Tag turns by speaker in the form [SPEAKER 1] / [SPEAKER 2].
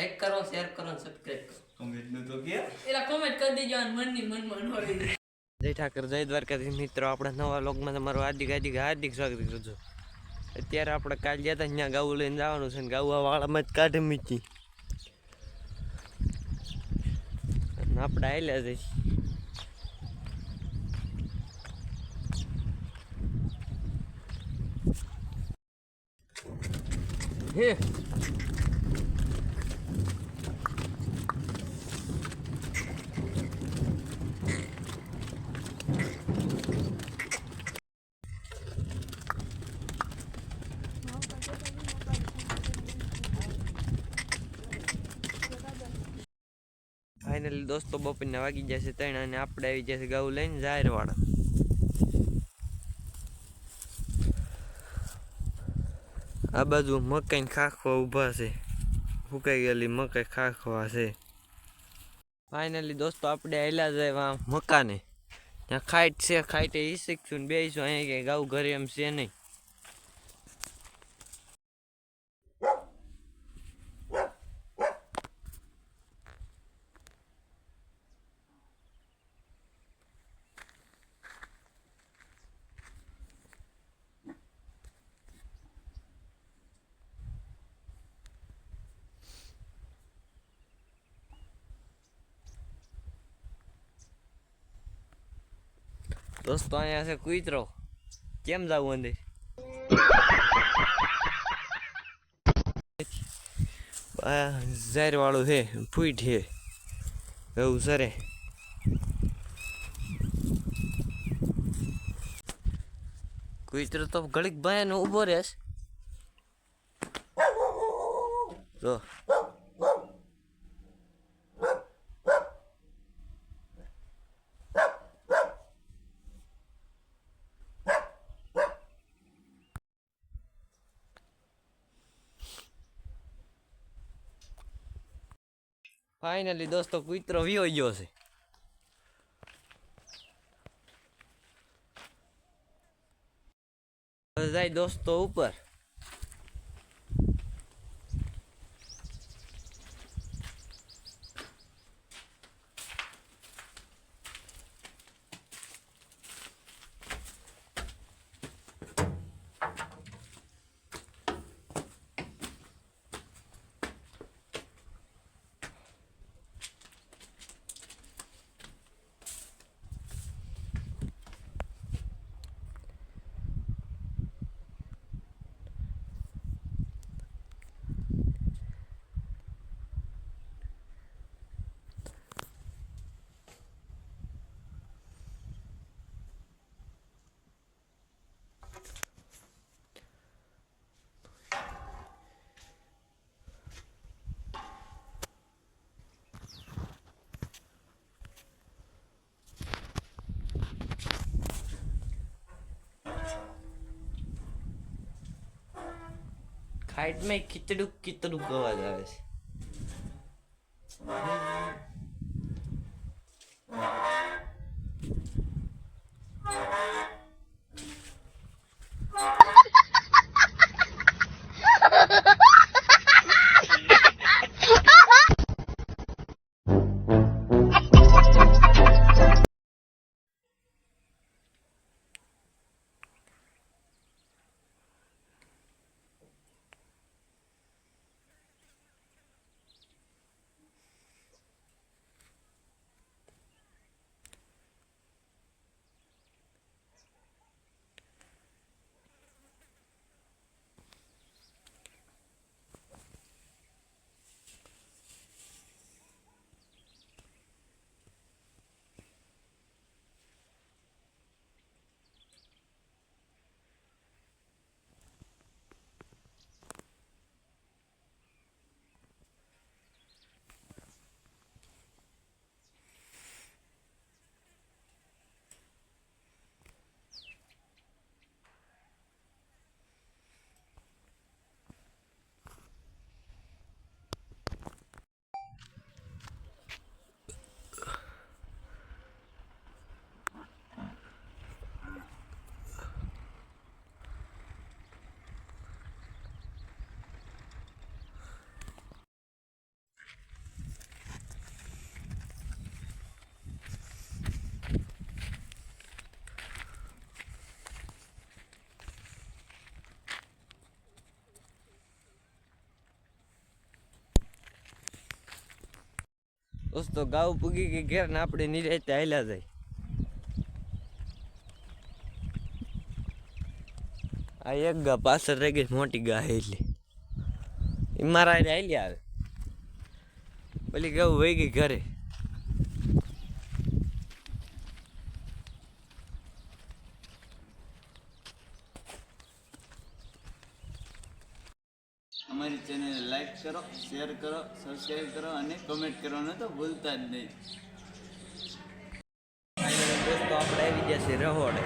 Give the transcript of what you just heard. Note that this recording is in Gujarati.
[SPEAKER 1] લાઈક કરો શેર કરો અને સબસ્ક્રાઇબ કરો.
[SPEAKER 2] કોમેન્ટનું તો કે?
[SPEAKER 3] એલા કોમેન્ટ કરી દેજો અને મનની મનમાં ન રહી જય
[SPEAKER 1] ઠાકર જય દ્વારકાધીશ. મિત્રો આપણે નવા લોકમાં તમારું હાર્દિક હાર્દિક હાર્દિક સ્વાગત કરું છું અત્યારે આપણે કાલ ગયા હતા ત્યાં ગાવું લઈને જવાનું છે ને ગાવું વાળામાં જ કાઢી મીચી આપણે આવેલા જઈશ હે ફાઇનલી દોસ્તો બપોરના વાગી જશે ત્રણ અને આપણે આવી જશે ગાઉ લઈને જાહેરવાળા આ બાજુ મકાઈ ખાખવા ઊભા છે. ફૂકાઈ ગયેલી મકાઈ ખાખવા છે. ફાઇનલી દોસ્તો આપણે આયલા જાય મકાને. ત્યાં ખાઈટ છે ખાઈટે ઈ શીખશું ને બેસીશું અહીંયા ગાઉ ઘરે એમ છે નહીં. દોસ્તો, અહીંયા છે કુતરો. કેમ જવું અંદર? ઝેર વાળું છે ફૂટ છે. એવું સરે. કુતરો તો ઘડીક ભયાનો ઊભો રહેશ. જો. ફાઇનલી દોસ્તો કૂતરો વિયો ગયો છે. જાય દોસ્તો ઉપર. ખાઈટમાં ખીચડું ખીચડું અવાજ આવે છે દોસ્તો, ગાવ પૂગી ગઈ, ઘેર ને આપણે નિરાતે હાલ્યા જાય. આ એક ગા પાછળ રહી ગઈ, મોટી ગા એટલી એ મારા હાલ્યા હાલી આવે. પેલી ગાવ વહી ગઈ ઘરે.
[SPEAKER 2] અમારી ચેનલ લાઈક કરો શેર કરો સબસ્ક્રાઈબ કરો અને કમેન્ટ કરવાનું તો ભૂલતા જ નહીં.
[SPEAKER 1] દોસ્તો, આપણે આવી ગયા છે રહોડે.